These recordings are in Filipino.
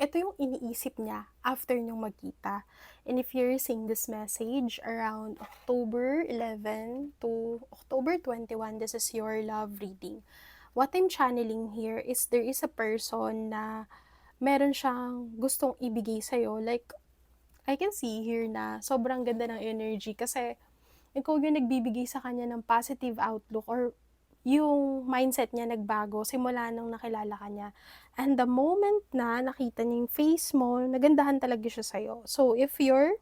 Ito yung iniisip niya after niyong magkita. And if you're seeing this message around October 11 to October 21, this is your love reading. What I'm channeling here is there is a person na meron siyang gustong ibigay sa'yo. Like, I can see here na sobrang ganda ng energy kasi ikaw yung nagbibigay sa kanya ng positive outlook or yung mindset niya nagbago simula nung nakilala ka niya. And the moment na nakita niya yung face mo, nagandahan talaga siya sa'yo. So, if you're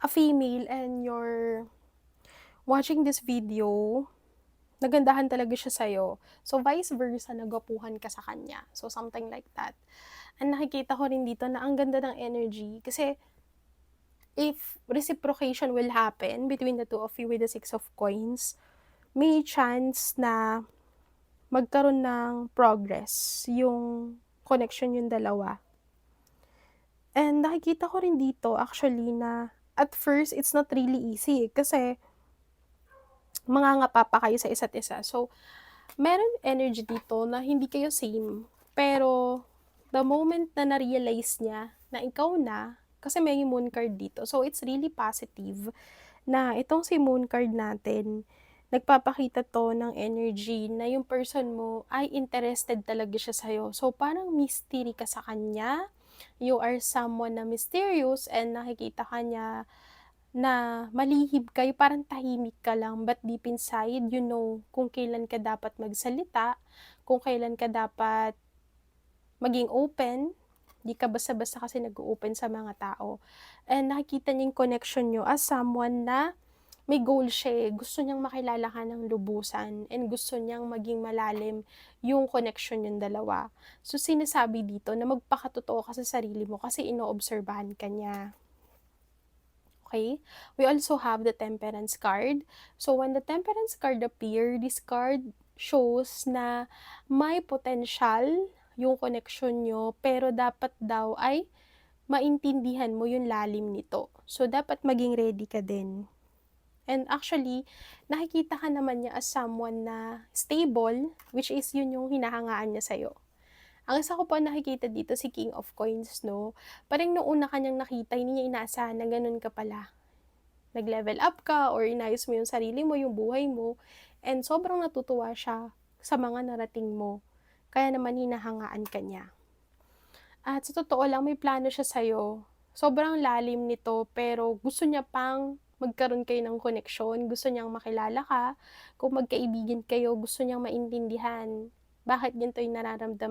a female and you're watching this video, nagandahan talaga siya sa'yo. So, vice versa, nagwapuhan ka sa kanya. So, something like that. And nakikita ko rin dito na ang ganda ng energy kasi if reciprocation will happen between the two of you with the six of coins, may chance na magkaroon ng progress yung connection yung dalawa. And nakikita ko rin dito actually na at first it's not really easy kasi mangangapa pa kayo sa isa't isa. So, meron energy dito na hindi kayo same. Pero, the moment na na-realize niya na ikaw na, kasi may moon card dito. So, it's really positive na itong si moon card natin, nagpapakita to ng energy na yung person mo ay interested talaga siya sa'yo. So, parang mystery ka sa kanya. You are someone na mysterious and nakikita ka niya na malihib kayo, parang tahimik ka lang, but deep inside, you know kung kailan ka dapat magsalita, kung kailan ka dapat maging open, di ka basta-basta kasi nag-open sa mga tao. And nakikita niya yung connection nyo as someone na may goal siya eh. Gusto niyang makilala ka ng lubusan and gusto niyang maging malalim yung connection yung dalawa. So, sinasabi dito na magpakatotoo ka sa sarili mo kasi inoobserbahan ka niya. Okay? We also have the temperance card. So, when the temperance card appear, this card shows na may potential yung connection nyo, pero dapat daw ay maintindihan mo yung lalim nito. So, dapat maging ready ka din. And actually, nakikita ka naman niya as someone na stable, which is yun yung hinahangaan niya sa'yo. Ang isa ko pa nakikita dito si King of Coins, no? Parang noong una kanyang nakita, hindi niya inaasahan na ganun ka pala. Nag-level up ka or inayos mo yung sarili mo, yung buhay mo. And sobrang natutuwa siya sa mga narating mo. Kaya naman hinahangaan ka niya. At sa totoo lang, may plano siya sa'yo. Sobrang lalim nito, pero gusto niya pang magkaroon kayo ng koneksyon. Gusto niyang makilala ka. Kung magkaibigan kayo, gusto niyang maintindihan bakit ganito yung nararamdaman